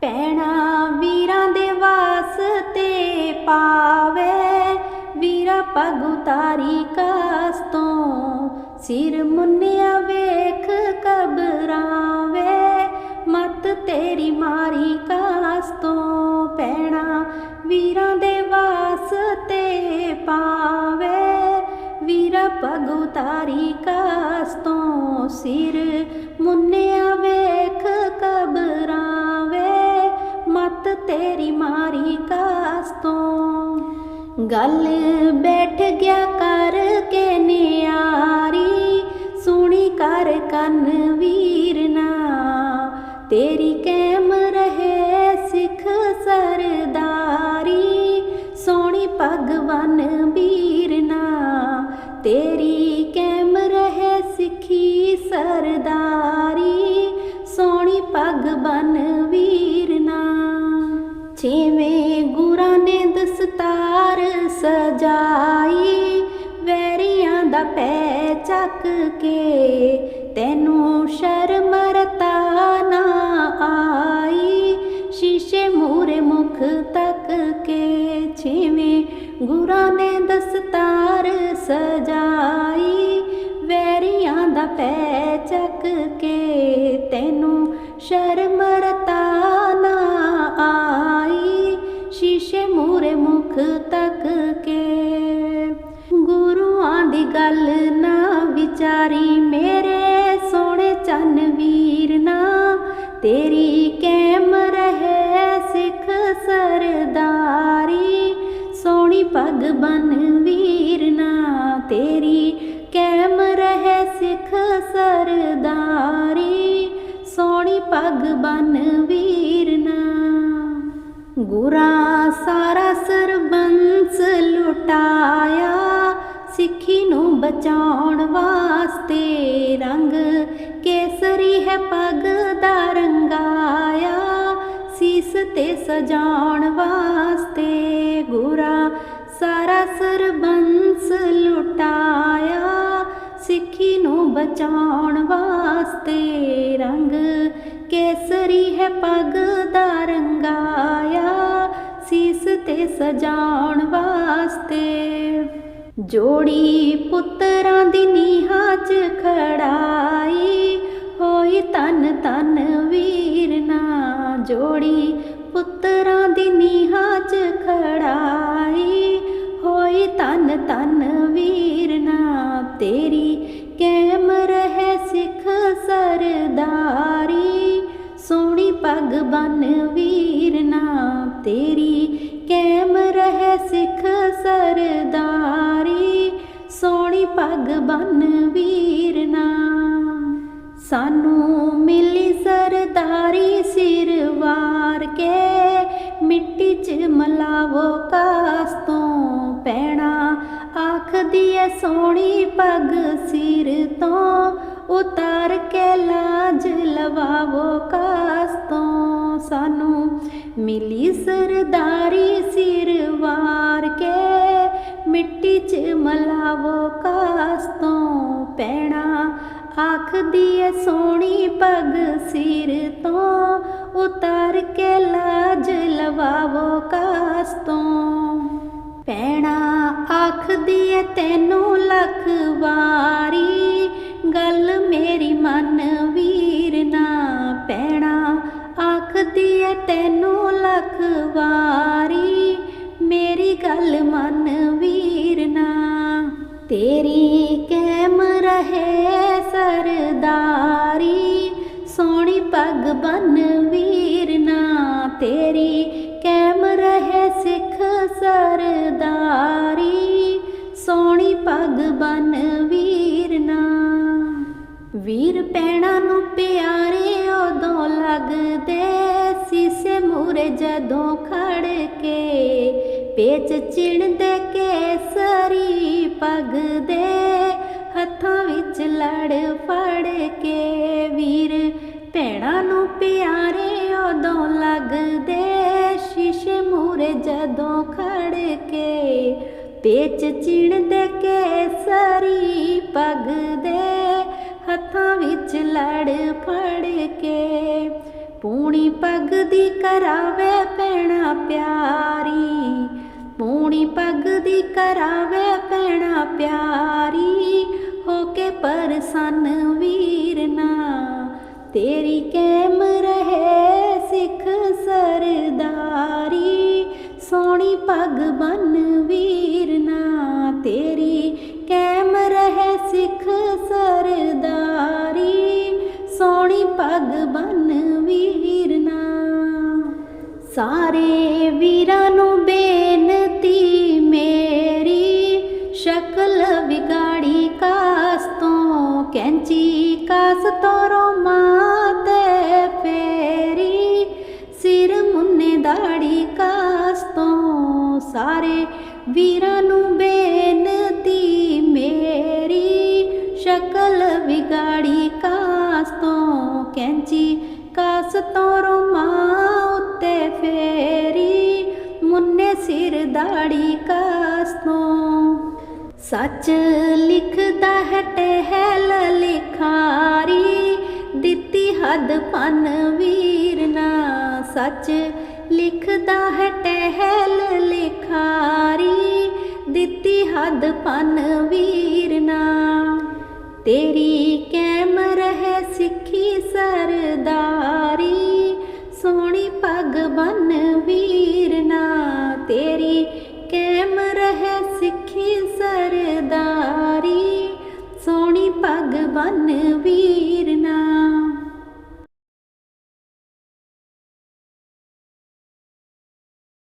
ਪੈਣਾ ਵੀਰਾਂ ਦੇ ਵਾਸਤੇ ਪਾਵੇ। ਵੀਰਾ ਪਗ ਉਤਾਰੀ ਕਾਸ ਤੋਂ ਸਿਰ ਮੁੰਨਿਆ ਵੇਖ ਕਬਰਾਂ ਵੇ ਮਤ ਤੇਰੀ ਮਾਰੀ ਕਾਸ ਤੋਂ ਪੈਣਾ ਵੀਰਾਂ ਦੇ ਵਾਸਤੇ ਪਾਵੇ। ਵੀਰਾ ਪਗ ਉਤਾਰੀ ਕਾਸ ਤੋਂ ਸਿਰ ਮੁੰਨਿਆ ਗੱਲ ਬੈਠ ਗਿਆ ਕਰ ਕੇ ਨਿਆਰੀ, ਸੁਣੀ ਕਰ ਕੰਨ ਵੀਰਨਾ ਤੇਰੀ ਕੈਮ ਰਹੇ ਸਿੱਖ ਸਰਦਾਰੀ, ਸੋਹਣੀ ਭਗਵਾਨ ਵੀਰਨਾ ਤੇਰੀ ਕੈਮ ਰਹੇ ਸਿੱਖੀ ਸਰਦਾਰੀ, ਸੋਹਣੀ ਭਗਵਾਨ ਵੀਰਨਾ ਛੇਵੇਂ ਗੁਰਾਂ ਨੇ ਦਸਤਾਰ ਸਜਾਈ, ਵੈਰੀਆਂ ਦਾ ਪੈ ਚੱਕ ਕੇ ਤੈਨੂੰ ਸ਼ਰਮ ਰਤਾ ਨਾ ਆਈ। ਸ਼ੀਸ਼ੇ ਮੂਰੇ ਮੁਖ ਤੱਕ ਕੇ ਛੇਵੇਂ ਗੁਰਾਂ ਨੇ ਦਸਤਾਰ ਸਜਾਈ, ਵੈਰੀਆਂ ਦਾ ਪੈ ਚੱਕ ਕੇ ਤੈਨੂੰ ਸ਼ਰਮ ਤੇਰੀ ਕੈਮ ਰਹਿ ਸਿੱਖ ਸਰਦਾਰੀ, ਸੋਹਣੀ ਪੱਗ ਬਨ ਵੀਰਨਾ ਤੇਰੀ, ਕੈਮ ਰਹਿ ਸਿੱਖ ਸਰਦਾਰੀ, ਸੋਹਣੀ ਪੱਗ ਬਨ ਵੀਰਨਾ ਗੁਰਾਂ ਸਾਰਾ ਸਰਬੰਸ ਲੁਟਾਇਆ, ਸਿੱਖੀ ਨੂੰ ਬਚਾਉਣ ਵਾਸਤੇ ਰੰਗ ਹੈ ਪੱਗ ਦਾ ਰੰਗਾਇਆ ਸੀਸ ਤੇ ਸਜਾਉਣ ਵਾਸਤੇ ਗੁਰਾ ਸਾਰਾ ਸਰਬੰਸ ਲੁਟਾਇਆ, ਸਿੱਖੀ ਨੂੰ ਬਚਾਉਣ ਵਾਸਤੇ ਰੰਗ ਕੇਸਰੀ ਹੈ ਪੱਗ ਦਾ ਰੰਗਾਇਆ ਸੀਸ ਤੇ ਸਜਾਉਣ ਵਾਸਤੇ ਜੋੜੀ ਪੁੱਤਰਾਂ ਦੀ ਨੀਹਾਂ 'ਚ ਖੜਾਈ ਹੋਈ ਤਨ ਤਨ ਵੀਰ ਨਾ ਜੋੜੀ, ਪੁੱਤਰਾਂ ਦੀ ਨੀਹਾਂ 'ਚ ਖੜਾਈ। ਹੋਈ ਤਨ ਤਨ ਵੀਰ ਨਾ ਤੇਰੀ, ਕੈਮ ਰਹੇ ਸਿੱਖ ਸਰਦਾਰੀ। ਸੋਹਣੀ ਪੱਗ ਬਨ ਵੀਰ ਨਾ ਤੇਰੀ, ਕੈਮ ਰਹਿ ਸਿੱਖ ਸਰਦਾਰੀ। ਸੋਹਣੀ ਪੱਗ ਬਨ ਵੀਰ ਸਾਨੂੰ ਮਿਲੀ ਸਰਦਾਰੀ ਸਿਰ ਵਾਰ ਕੇ, ਮਿੱਟੀ 'ਚ ਮਲਾਵੋ ਕਾਸ ਤੋਂ ਪੈਣਾ। ਆਖਦੀ ਐ ਸੋਹਣੀ ਪੱਗ ਸਿਰ ਤੋਂ, ਉਤਾਰ ਕੇ ਲਾਜ ਲਵਾਵੋ ਕਾਸ ਤੋਂ। ਸਾਨੂੰ ਮਿਲੀ ਸਰਦਾਰੀ ਸਿਰ ਵਾਰ ਕੇ, ਮਿੱਟੀ 'ਚ ਮਲਾਵੋ ਕਾਸ ਤੋਂ ਪੈਣਾ। ਆਖਦੀ ਐ, ਸੋਹਣੀ ਪੱਗ ਸਿਰ ਤੋਂ ਉਤਾਰ ਕੇ ਲਾਜ ਲਵਾਵੋ ਕਾਸ ਤੋਂ। ਪੈਣਾ ਆਖਦੀ ਐ, ਤੈਨੂੰ ਲੱਖ ਵਾਰੀ ਗੱਲ ਮੇਰੀ ਮਨ ਵੀਰ ਨਾ। ਪੈਣਾ ਆਖਦੀ ਐ, ਤੈਨੂੰ ਲੱਖ ਵਾਰੀ ਮੇਰੀ ਗੱਲ ਮਨ ਵੀਰ ਨਾ। ਤੇਰੀ ਕੈਮ ਰਹੇ ਪੱਗ ਬਨ ਵੀਰ ਨਾ ਤੇਰੀ, ਕੈਮ ਰਹੇ ਸਿੱਖ ਸਰਦਾਰੀ। ਸੋਹਣੀ ਪੱਗ ਬਨ ਵੀਰ ਨਾ। ਵੀਰ ਪੈਣਾ ਨੂੰ ਪਿਆਰੇ ਉਦੋਂ ਲੱਗਦੇ ਸੀਸੇ ਮੂਰੇ ਜਦੋਂ ਖੜ ਕੇ ਪੇਚ ਚਿਣਦੇ ਕੇਸਰੀ ਪੱਗ ਦੇ ਹੱਥਾਂ ਵਿੱਚ ਲੜ ਫੜ ਪੇਚ ਚਿਣਦੇ ਕੇਸਰੀ ਪੱਗ ਦੇ ਹੱਥਾਂ ਵਿੱਚ ਲੜ ਫੜ ਕੇ ਪੂਣੀ ਪੱਗ ਦੀ ਕਰਾਵੇ ਪੈਣਾ ਪਿਆਰੀ, ਪੂਣੀ ਪੱਗ ਦੀ ਕਰਾਵੇ ਪੈਣਾ ਪਿਆਰੀ, ਹੋ ਕੇ ਪਰਸਨ ਵੀਰ ਨਾ, ਤੇਰੀ ਕੈਮ ਰਹੇ ਸਿੱਖ ਸਰਦਾਰੀ, ਸੋਹਣੀ ਪੱਗ ਬੰਨ ਵੀ ਸਾਰੇ ਵੀਰਾਂ ਨੂੰ ਬੇਨਤੀ, ਮੇਰੀ ਸ਼ਕਲ ਵਿਗਾੜੀ ਕਾਸ ਤੋਂ ਕੈਂਚੀ ਕਾਸ ਤੋਂ ਰੋਮਾਂ ਤੇ ਫੇਰੀ। ਸਿਰ ਮੁੰਨੇ ਦਾੜੀ ਕਾਸ ਤੋਂ ਸਾਰੇ ਵੀਰਾਂ ਨੂੰ ਬੇਨਤੀ, ਮੇਰੀ ਸ਼ਕਲ ਵਿਗਾੜੀ ਕਾਸ ਤੋਂ ਕੈਂਚੀ ਕਾਸ ਤੋਂ ਦਾੜੀ ਕਾਸ ਤੋਂ ਸੱਚ ਲਿਖਦਾ ਹੈ ਟਹਿਲ ਲਿਖਾਰੀ ਦਿੱਤੀ ਹੱਦ ਪਨ ਵੀਰਨਾ ਸੱਚ ਲਿਖਦਾ ਹੈ ਟਹਿਲ ਲਿਖਾਰੀ ਦਿੱਤੀ ਹੱਦ ਪਨ ਵੀਰਨਾ ਤੇਰੀ ਕੈਮ ਸਿੱਖੀ ਸਰਦਾਰੀ ਸੋਹਣੀ ਪੱਗ ਬੰਨ ਵੀਰਨਾ